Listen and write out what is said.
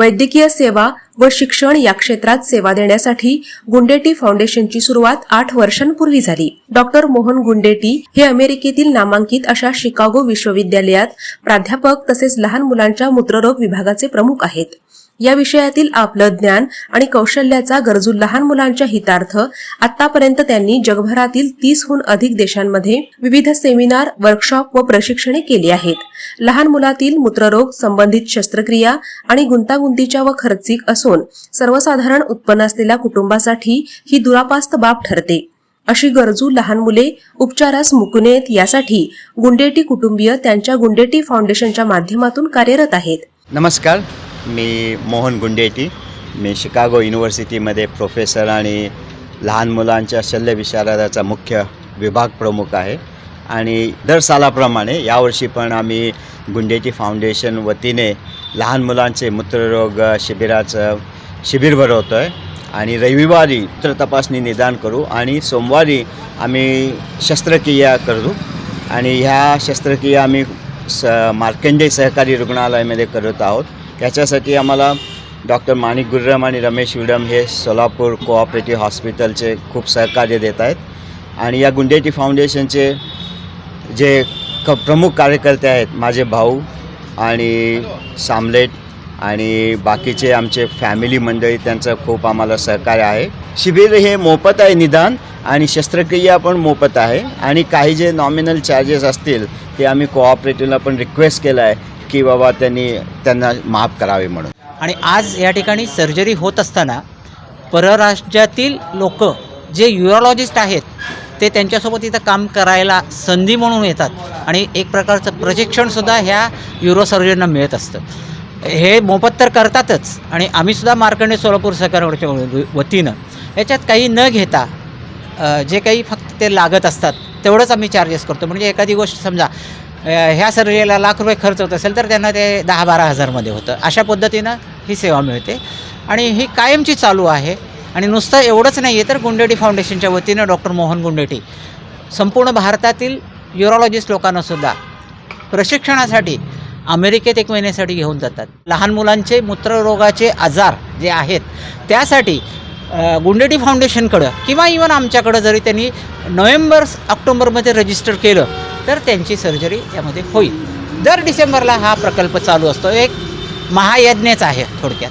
वैद्यकीय सेवा व शिक्षण या क्षेत्रात सेवा देण्यासाठी गुंडेटी फाउंडेशनची सुरुवात आठ वर्षांपूर्वी झाली. डॉक्टर मोहन गुंडेटी हे अमेरिकेतील नामांकित अशा शिकागो विश्वविद्यालयात प्राध्यापक तसेच लहान मुलांच्या मूत्ररोग विभागाचे प्रमुख आहेत. या विषयातील आपलं ज्ञान आणि कौशल्याचा गरजू लहान मुलांच्या हितार्थ आतापर्यंत त्यांनी जगभरातील तीसहून अधिक देशांमध्ये विविध सेमिनार वर्कशॉप व प्रशिक्षणे केली आहेत. लहान मुलातील मूत्ररोग संबंधित शस्त्रक्रिया आणि गुंतागुंतीच्या व खर्चिक असो असून सर्वसाधारण उत्पन्न असलेल्या कुटुंबासाठी ही दुरापास्त बाब ठरते. अशी गरजू लहान मुले उपचारास मुकू नयेत यासाठी गुंडेटी कुटुंबीय त्यांच्या गुंडेटी फाउंडेशनच्या माध्यमातून कार्यरत आहेत. नमस्कार मी मोहन गुंडेटी. मी शिकागो युनिव्हर्सिटीमध्ये प्रोफेसर आणि लहान मुलांच्या शल्यविशारदाचा मुख्य विभाग प्रमुख आहे. आणि दर सालाप्रमाणे यावर्षी पण आम्ही गुंडेटी फाउंडेशन वतीने लहान मुलांचे मूत्ररोग शिबिराचं शिबिर भरवतो आहे आणि रविवारी मूत्र तपासणी निदान करू आणि सोमवारी आम्ही शस्त्रक्रिया करू. आणि ह्या शस्त्रक्रिया आम्ही स मार्कंडे सहकारी रुग्णालयामध्ये करत आहोत. त्याच्यासाठी आम्हाला डॉक्टर माणिक गुर्रम आणि रमेश विडम हे सोलापूर कोऑपरेटिव्ह हॉस्पिटलचे खूप सहकार्य देत आहेत. आणि या गुंडेटी फाउंडेशनचे जे क प्रमुख कार्यकर्ते आहेत माझे भाऊ आणि सामलेट आणि बाकीचे आमचे फॅमिली मंडळी त्यांचं खूप आम्हाला सहकार्य आहे. शिबिर हे मोफत आहे निदान आणि शस्त्रक्रिया पण मोफत आहे. आणि काही जे नॉमिनल चार्जेस असतील ते आम्ही कोऑपरेटिव्हला पण रिक्वेस्ट केलं आहे की बाबा त्यांनी त्यांना माफ करावे म्हणून. आणि आज या ठिकाणी सर्जरी होत असताना परराज्यातील लोक जे युरोलॉजिस्ट आहेत ते त्यांच्यासोबत इथं काम करायला संधी म्हणून येतात. आणि एक प्रकारचं प्रशिक्षणसुद्धा ह्या युरोसर्जनना मिळत असतं. हे मोफत तर करतातच. आणि आम्हीसुद्धा मार्कंडे सोलापूर सहकारच्या वतीनं याच्यात काही न घेता जे काही फक्त ते लागत असतात तेवढंच आम्ही चार्जेस करतो. म्हणजे एखादी गोष्ट समजा ह्या सर्जरीला लाख रुपये खर्च होत असेल तर त्यांना ते दहा बारा हजारमध्ये होतं. अशा पद्धतीनं ही सेवा मिळते. आणि ही कायमची चालू आहे. आणि नुसतं एवढंच नाही आहे तर गुंडेटी फाउंडेशनच्या वतीनं डॉक्टर मोहन गुंडेटी संपूर्ण भारतातील युरोलॉजिस्ट लोकांनासुद्धा प्रशिक्षणासाठी अमेरिकेत एक महिन्यासाठी घेऊन जातात. लहान मुलांचे मूत्ररोगाचे आजार जे आहेत त्यासाठी गुंडेटी फाउंडेशनकडं किंवा इवन आमच्याकडं जरी त्यांनी नोव्हेंबर ऑक्टोंबरमध्ये रजिस्टर केलं तर त्यांची सर्जरी यामध्ये होईल. दर डिसेंबरला हा प्रकल्प चालू असतो. एक महायज्ञच आहे थोडक्यात.